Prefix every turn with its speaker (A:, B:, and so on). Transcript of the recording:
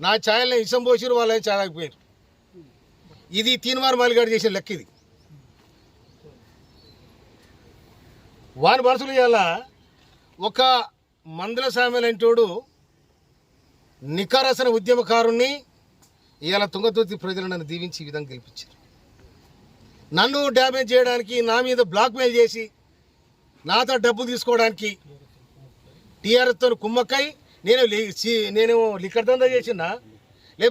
A: నా ఛాయల్ని ఇసం పోసిరు వాళ్ళని ఛాయ్ ఇది తీన్వారు మాలిగాడు చేసిన లెక్క ఇది. వాని మనసులు ఇవాళ ఒక మందుల సామెలంటోడు నికారసన ఉద్యమకారుణ్ణి ఇవాళ తుంగతుర్తి ప్రజలు నన్ను దీవించి ఈ విధంగా గెలిపించారు. నన్ను డ్యామేజ్ చేయడానికి నా మీద బ్లాక్మెయిల్ చేసి నాతో డబ్బు తీసుకోవడానికి టీఆర్ఎస్తో కుమ్మక్కై నేను నేను లిక్కర్ దందా చేసిన. లే